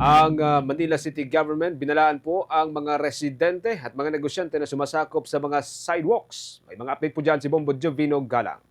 Ang ah, Manila City Government binalaan po ang mga residente at mga negosyante na sumasakop sa mga sidewalks. May mga update po dyan si Bombo Jovino Galang.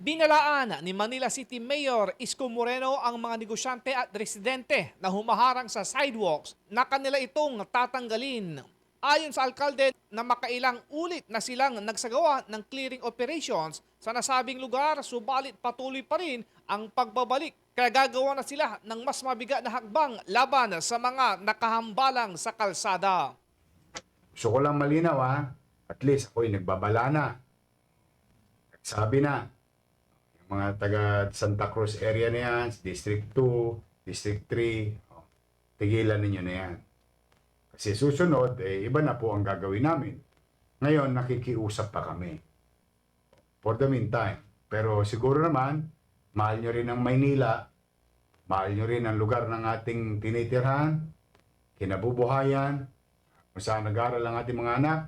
Binalaan ni Manila City Mayor Isko Moreno ang mga negosyante at residente na humaharang sa sidewalks na kanila itong tatanggalin. Ayon sa alkalde na makailang ulit na silang nagsagawa ng clearing operations sa nasabing lugar subalit patuloy pa rin ang pagbabalik. Kaya gagawa na sila ng mas mabigat na hakbang laban sa mga nakahambalang sa kalsada. Gusto ko lang malinaw ha. At least ako'y nagbabala na. Sabi na, yung mga taga Santa Cruz area na yan, District 2, District 3, oh, tigilan ninyo na yan. Kasi susunod, eh, iba na po ang gagawin namin. Ngayon, nakikiusap pa kami. For the meantime. Pero siguro naman, mahal nyo rin ang Maynila, mahal nyo rin ang lugar ng ating tinitirhan, kinabubuhayan, kung saan nag-aaral ang ating mga anak,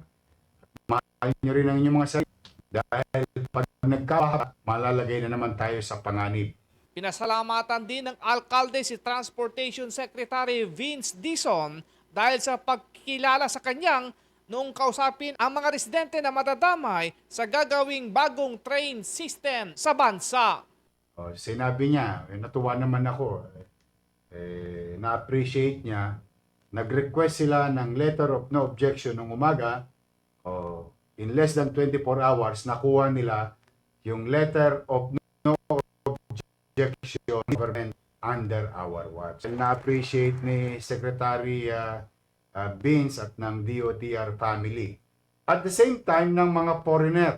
mahal nyo rin ang inyong mga sarili. Dahil pag nagkaha, malalagay na naman tayo sa panganib. Pinasalamatan din ng alkalde si Transportation Secretary Vince Dison dahil sa pagkilala sa kanyang noong kausapin ang mga residente na madadamay sa gagawing bagong train system sa bansa. O, sinabi niya, eh, natuwa naman ako, eh, na-appreciate niya, nag-request sila ng letter of no objection nung umaga, o, in less than 24 hours, nakuha nila yung letter of no objection government under our watch. Na-appreciate ni Secretary uh, uh, Vince at ng DOTR family. At the same time, ng mga foreigner.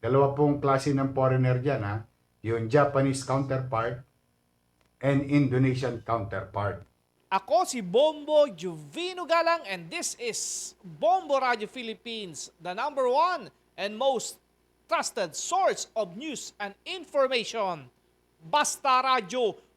Dalawa pong klase ng foreigner dyan, ha? Yung Japanese counterpart and Indonesian counterpart. Ako si Bombo Juvino Galang and this is Bombo Radio Philippines, the number one and most trusted source of news and information. Basta Radio